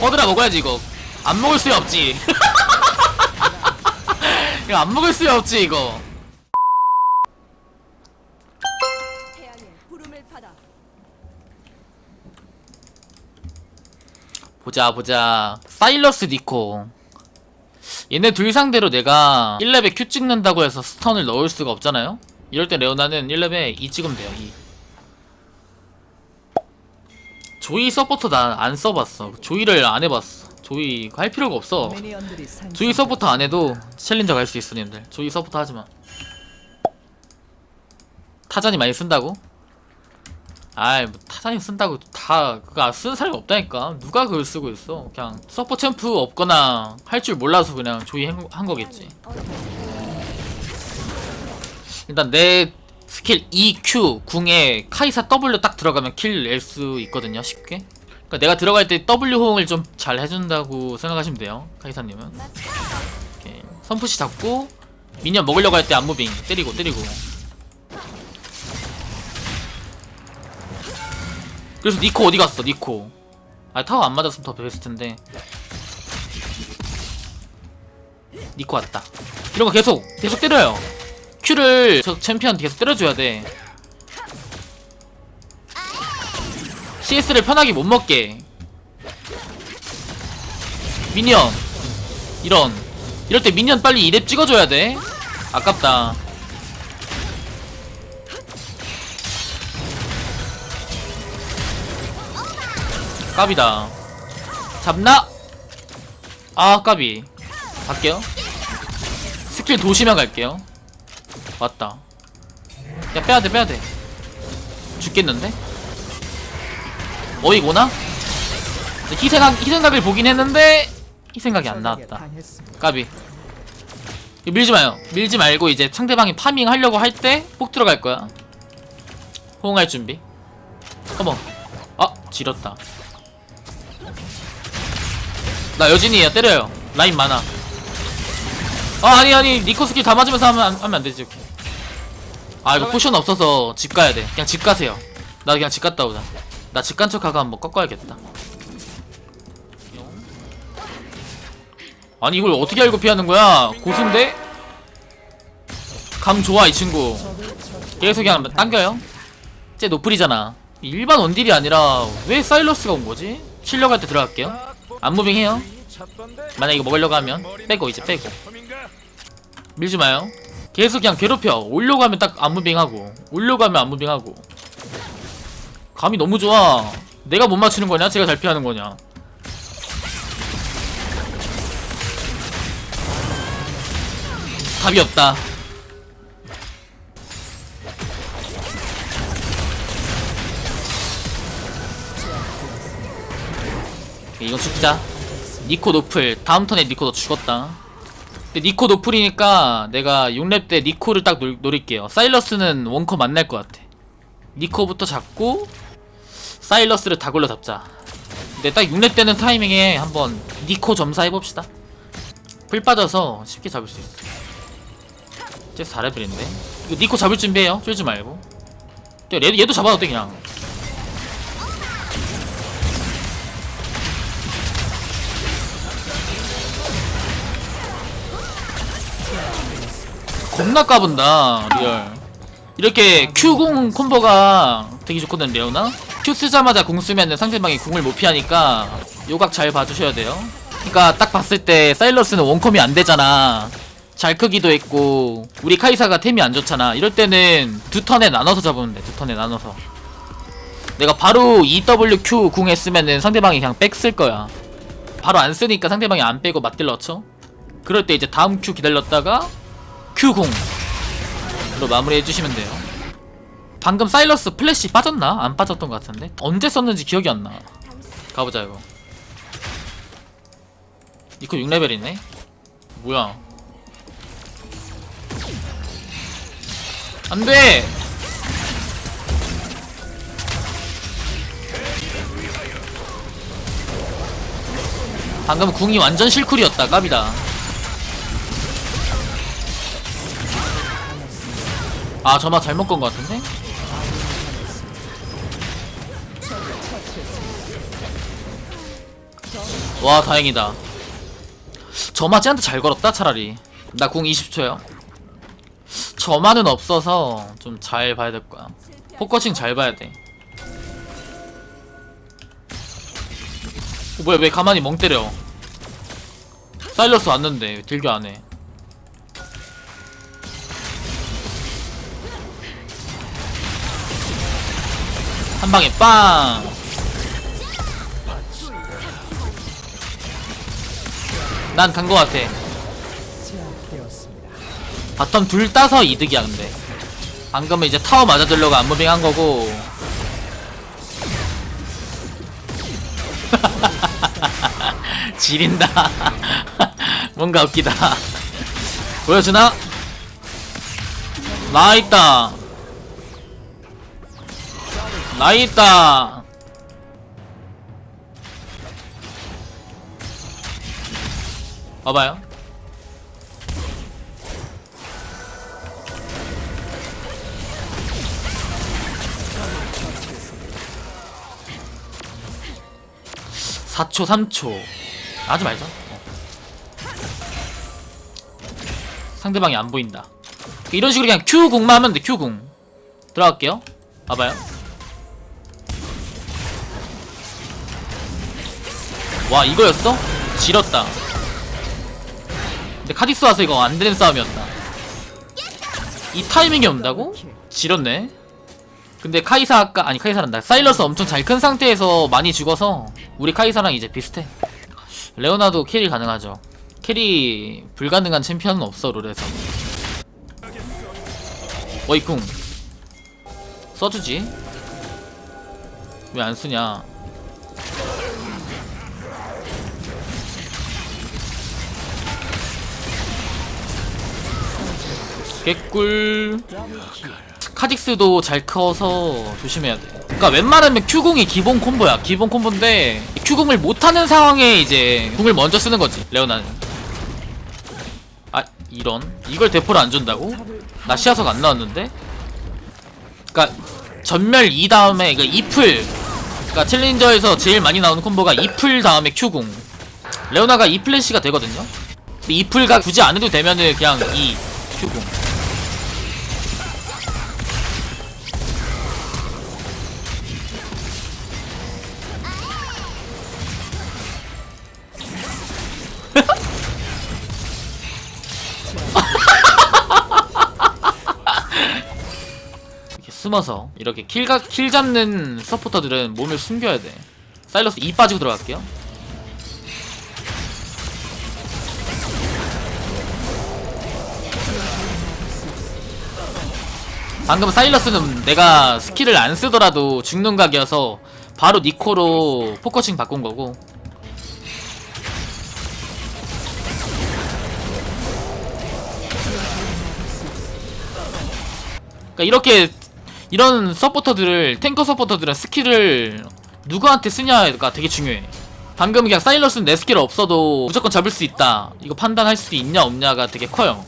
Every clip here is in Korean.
꺼드라 먹어야지 이거. 안 먹을 수 없지. 이거 안 먹을 수 없지 이거. 태양의 부름을 받아. 보자 보자. 사일러스 니코. 얘네 둘 상대로 내가 1렙에 Q 찍는다고 해서 스턴을 넣을 수가 없잖아요? 이럴 때 레오나는 1렙에 2 찍으면 돼요 2 조이 서포터 나안 써봤어. 조이를 안 해봤어. 조이 할 필요가 없어. 조이 서포터 안 해도 챌린저 갈 수 있어 님들. 조이 서포터 하지마. 타잔이 많이 쓴다고? 아이 뭐 타잔이 쓴다고 다 그거 쓴 사람이 없다니까. 누가 그걸 쓰고 있어? 그냥 서포 챔프 없거나 할 줄 몰라서 그냥 조이 한, 한 거겠지. 일단 내 스킬 EQ 궁에 카이사 W 딱 들어가면 킬 낼 수 있거든요 쉽게. 그러니까 내가 들어갈 때 W 호응을 좀 잘 해준다고 생각하시면 돼요 카이사님은. 이렇게 선푸시 잡고 미니언 먹으려고 할 때 안무빙. 때리고 때리고. 그래서 니코 어디 갔어 니코? 아 타워 안 맞았으면 더 베스트인데. 니코 왔다. 이런 거 계속 계속 때려요 Q를 저 챔피언 계속 때려줘야 돼. CS를 편하게 못 먹게. 미니언. 이런. 이럴 때 미니언 빨리 2렙 찍어줘야 돼. 아깝다. 까비다. 잡나? 아 까비. 갈게요. 스킬 도시면 갈게요 왔다. 야 빼야돼 빼야돼. 죽겠는데? 어이구나? 희생각, 희생각을 보긴 했는데 희생각이 안 나왔다. 까비. 밀지 마요. 밀지 말고 이제 상대방이 파밍 하려고 할 때 폭 들어갈 거야. 호응할 준비. 컴온. 아 지렸다. 나 여진이에요. 때려요. 라인 많아. 아 아니 아니. 니코 스킬 다 맞으면서 하면 안, 하면 안 되지 아 이거 포션 없어서 집 가야 돼. 그냥 집 가세요. 나 그냥 집 갔다 오자. 나 집 간 척하고 한번 꺾어야겠다. 아니 이걸 어떻게 알고 피하는 거야? 고수인데? 감 좋아 이 친구. 계속 그냥 당겨요? 쟤 노플이잖아. 일반 원딜이 아니라 왜 사일러스가 온 거지? 실려갈 때 들어갈게요. 안무빙 해요? 만약 이거 먹으려고 하면 빼고 이제 빼고. 밀지 마요 계속 그냥 괴롭혀. 올려고 하면 딱 안무빙 하고. 올려고 하면 안무빙 하고. 감이 너무 좋아. 내가 못 맞추는 거냐? 제가 잘 피하는 거냐? 답이 없다. 이거 죽자. 니코 노플. 다음 턴에 니코 너 죽었다 근데 니코 노플이니까 내가 6렙 때 니코를 딱 노, 노릴게요. 사일러스는 원커 만날 것 같아. 니코부터 잡고 사일러스를 다 골라 잡자. 근데 딱 6렙 되는 타이밍에 한번 니코 점사 해봅시다. 풀 빠져서 쉽게 잡을 수 있어. 쟤 4레벨인데 이거 니코 잡을 준비해요. 쫄지 말고. 야, 얘도, 얘도 잡아도 돼 그냥 겁나 까분다 리얼. 이렇게 Q궁 콤보가 되게 좋거든 레오나? Q 쓰자마자 궁 쓰면은 상대방이 궁을 못 피하니까 요각 잘 봐주셔야 돼요. 그니까 딱 봤을 때 사일러스는 원컴이 안 되잖아. 잘 크기도 했고 우리 카이사가 템이 안 좋잖아. 이럴 때는 두 턴에 나눠서 잡으면 돼두 턴에 나눠서. 내가 바로 EWQ 궁 했으면은 상대방이 그냥 백 쓸 거야. 바로 안 쓰니까 상대방이 안 빼고 맞딜 넣죠 그럴 때 이제 다음 Q 기다렸다가 Q궁. 로 마무리 해주시면 돼요. 방금 사일러스 플래시 빠졌나? 안 빠졌던 것 같은데? 언제 썼는지 기억이 안나. 가보자 이거. 이거 6레벨이네? 뭐야? 안돼! 방금 궁이 완전 실쿨이었다 깝이다 아 저마 잘못 건것 같은데? 와 다행이다. 저마지한테 잘 걸었다 차라리. 나 궁 20초야 저만은 없어서 좀 잘 봐야 될 거야. 포커싱 잘 봐야 돼. 어, 뭐야 왜 가만히 멍 때려? 사일러스 왔는데 딜교 안해 한 방에 빵. 난 간 거 같아. 바텀 둘 따서 이득이야 근데. 방금은 이제 타워 맞아주려고 안무빙 한 거고. 지린다. 뭔가 웃기다. 보여주나? 나있다 나있다. 봐봐요. 사초삼초. 하지 말자. 어. 상대방이 안 보인다. 이런 식으로 그냥 Q궁만 하면 돼 Q궁. 들어갈게요. 봐봐요 와 이거였어? 지렸다. 근데 카디스 와서 이거 안 되는 싸움이었다. 이 타이밍이 온다고? 지렸네. 근데 카이사 아까 아니 카이사란다 사일러스 엄청 잘 큰 상태에서 많이 죽어서 우리 카이사랑 이제 비슷해. 레오나도 캐리 가능하죠. 캐리 불가능한 챔피언은 없어 롤에서. 어이쿵. 써주지? 왜 안 쓰냐 개꿀 카직스도 잘 커서 조심해야 돼. 그러니까 웬만하면 Q궁이 기본 콤보야. 기본 콤보인데 Q궁을 못하는 상황에 이제 궁을 먼저 쓰는 거지. 레오나는. 아 이런 이걸 대포를 안 준다고? 나 시야석 안 나왔는데? 그러니까 전멸 2 다음에 그. 그러니까 챌린저에서 제일 많이 나오는 콤보가 이플 다음에 Q궁. 레오나가 이 플래시가 되거든요. 이플가 굳이 안 해도 되면은 그냥 이 Q궁. 숨어서 이렇게 킬 가, 킬 잡는 서포터들은 몸을 숨겨야 돼. 사일러스 2 빠지고 들어갈게요. 방금 사일러스는 내가 스킬을 안 쓰더라도 죽는 각이어서 바로 니코로 포커싱 바꾼 거고. 그러니까 이렇게 이런 서포터들을 탱커 서포터들은 스킬을 누구한테 쓰냐가 되게 중요해. 방금 그냥 사일러스는 내 스킬 없어도 무조건 잡을 수 있다. 이거 판단할 수 있냐 없냐가 되게 커요.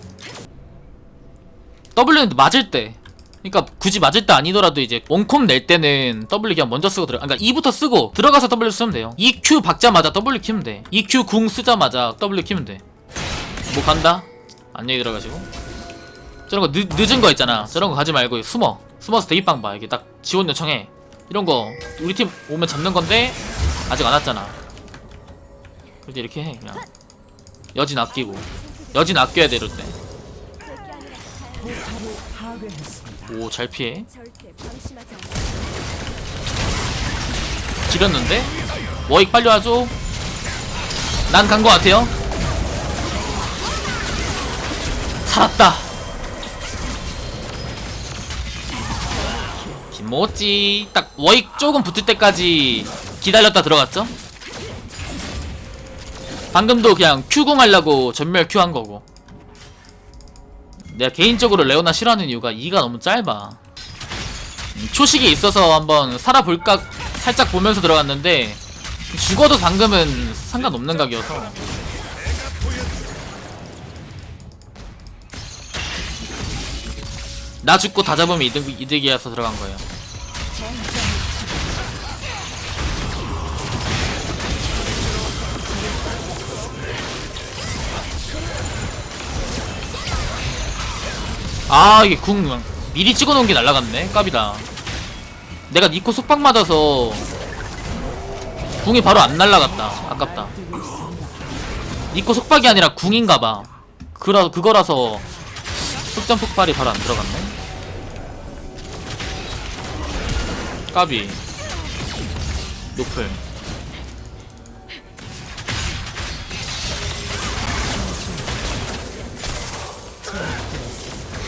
W는 맞을 때. 그러니까 굳이 맞을 때 아니더라도 이제 원콤 낼 때는 W 그냥 먼저 쓰고 들어. 그러니까 E부터 쓰고 들어가서 W 쓰면 돼요. EQ 박자마자 W 키면 돼. EQ 궁 쓰자마자 W 키면 돼. 뭐 간다? 안녕히 들어가시고. 저런 거 늦, 늦은 거 있잖아. 저런 거 가지 말고 숨어. 숨어서 대입방 봐. 이게 딱 지원 요청해. 이런 거 우리 팀 오면 잡는 건데 아직 안 왔잖아. 그래서 이렇게 해 그냥. 여진 아끼고. 여진 아껴야 돼 이럴 때. 절대 아니라 오잘 피해. 지렸는데? 워익 빨리 와줘. 난 간 거 같아요. 살았다. 김모찌 딱 워익 조금 붙을 때까지 기다렸다 들어갔죠? 방금도 그냥 Q공 하려고 전멸 Q 한 거고. 내가 개인적으로 레오나 싫어하는 이유가 2가 너무 짧아. 음, 초식이 있어서 한번 살아볼까 살짝 보면서 들어갔는데 죽어도 방금은 상관없는 각이어서 나 죽고 다 잡으면 이득, 이득이어서 들어간 거예요 아 이게 궁 미리 찍어놓은 게 날라갔네. 까비다. 내가 니코 속박 맞아서 궁이 바로 안 날라갔다. 아깝다. 니코 속박이 아니라 궁인가봐. 그라, 그거라서 속전 폭발이 바로 안 들어갔네. 까비 노플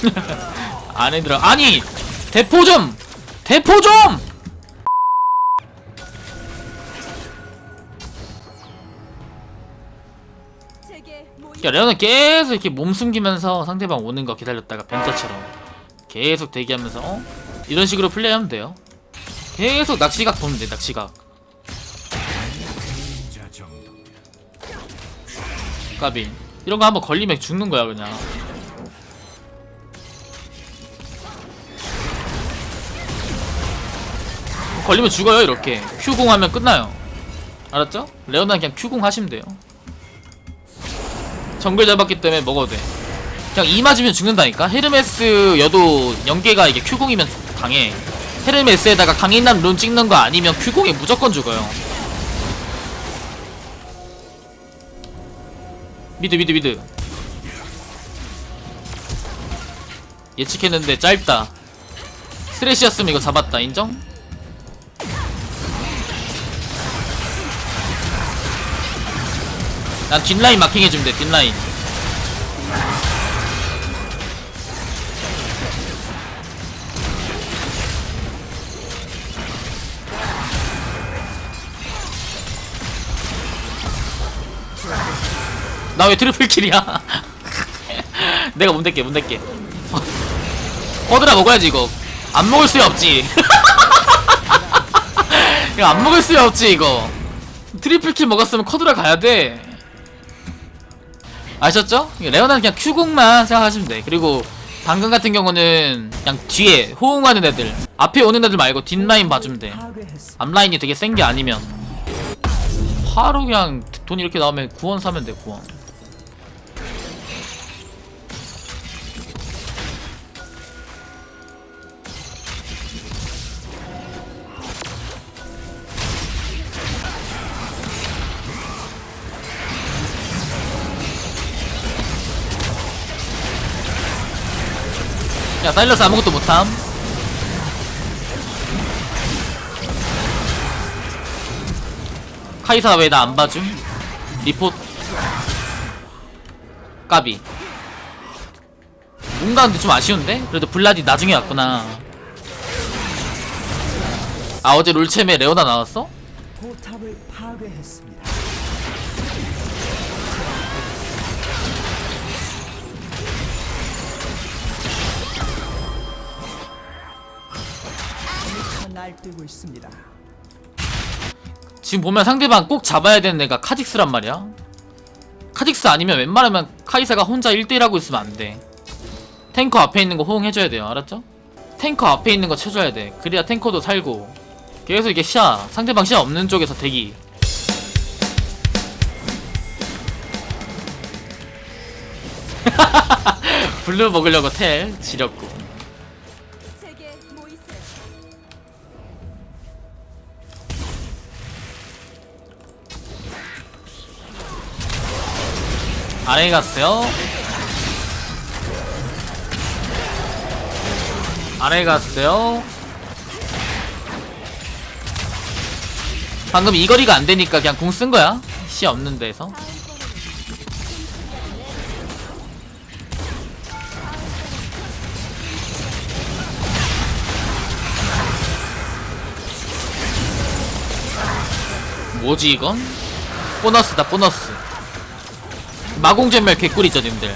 안에 들어 아니 대포 좀 대포 좀 야, 레오는 계속 이렇게 몸 숨기면서 상대방 오는 거 기다렸다가 벤처처럼 계속 대기하면서 어? 이런 식으로 플레이하면 돼요. 계속 낚시각 보면 돼, 낚시각. 까비. 이런 거 한번 걸리면 죽는 거야, 그냥. 걸리면 죽어요, 이렇게. Q공 하면 끝나요. 알았죠? 레오나는 그냥 Q공 하시면 돼요. 정글 잡았기 때문에 먹어도 돼. 그냥 이 맞으면 죽는다니까? 헤르메스 여도 연계가 이게 Q0이면 강해. 헤르메스에다가 강인남 룬 찍는 거 아니면 Q0에 무조건 죽어요. 미드, 미드, 미드. 예측했는데 짧다. 스레시였으면 이거 잡았다. 인정? 난 뒷라인 마킹 해주면 돼, 뒷라인. 나 왜 트리플 킬이야? 내가 못 낼게, 못 낼게. 꺼드라 먹어야지, 이거. 안 먹을 수 없지. 이거 안 먹을 수 없지, 이거. 트리플 킬 먹었으면 커드라 가야 돼. 아셨죠? 레오나는 그냥 Q공만 생각하시면 돼. 그리고 방금 같은 경우는 그냥 뒤에 호응하는 애들 앞에 오는 애들 말고 뒷라인 봐주면 돼. 앞라인이 되게 센 게 아니면 바로 그냥 돈 이렇게 나오면 구원 사면 돼 구원. 야 사일러스 아무것도 못함 카이사 왜 나 안 봐줌? 리포트 까비 뭔가 근데 좀 아쉬운데? 그래도 블라디 나중에 왔구나 아 어제 롤챔에 레오나 나왔어? 날뛰고 있습니다. 지금 보면 상대방 꼭 잡아야 되는 애가 카직스란 말이야. 카직스 아니면 웬만하면 카이사가 혼자 1대1 하고 있으면 안돼. 탱커 앞에 있는 거 호응해줘야 돼요. 알았죠? 탱커 앞에 있는 거 쳐줘야 돼. 그래야 탱커도 살고. 계속 이게 시야 상대방 시야 없는 쪽에서 대기. 블루 먹으려고 텔 지렸고 아래 갔어요. 아래 갔어요. 방금 이 거리가 안 되니까 그냥 궁 쓴 거야. 시 없는 데서. 뭐지 이건? 보너스다 보너스 마공전멸 개꿀이죠 님들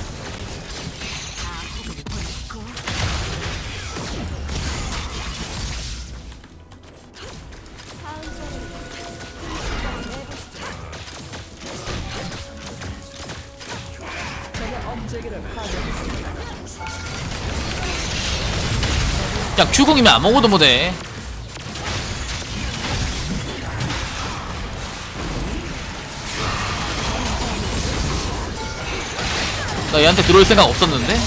파괴했습니다. 그냥 Q공이면 아무것도 못해 나 얘한테 들어올 생각 없었는데?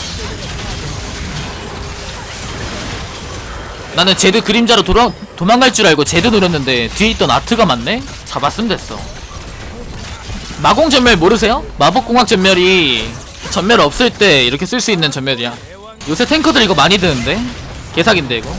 나는 제드 그림자로 돌아, 도망갈 줄 알고 제드 노렸는데 뒤에 있던 아트가 맞네? 잡았으면 됐어 마공 전멸 모르세요? 마법공학 전멸이 전멸 없을 때 이렇게 쓸 수 있는 전멸이야 요새 탱커들 이거 많이 드는데 개사인데 이거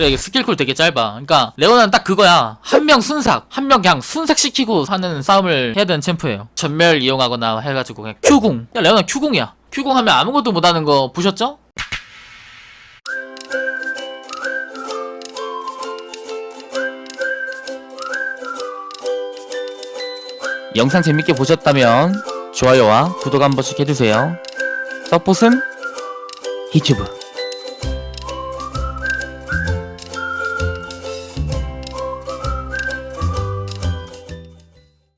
그래 이게 스킬쿨 되게 짧아. 그러니까 레오나는 딱 그거야. 한 명 순삭 한 명 그냥 순삭시키고 사는 싸움을 해야 되는 챔프예요. 전멸 이용하거나 해가지고 그냥 Q궁. 야 레오나 Q궁이야. Q궁 하면 아무것도 못하는 거 보셨죠? 영상 재밌게 보셨다면 좋아요와 구독 한 번씩 해주세요. 서폿은 유튜브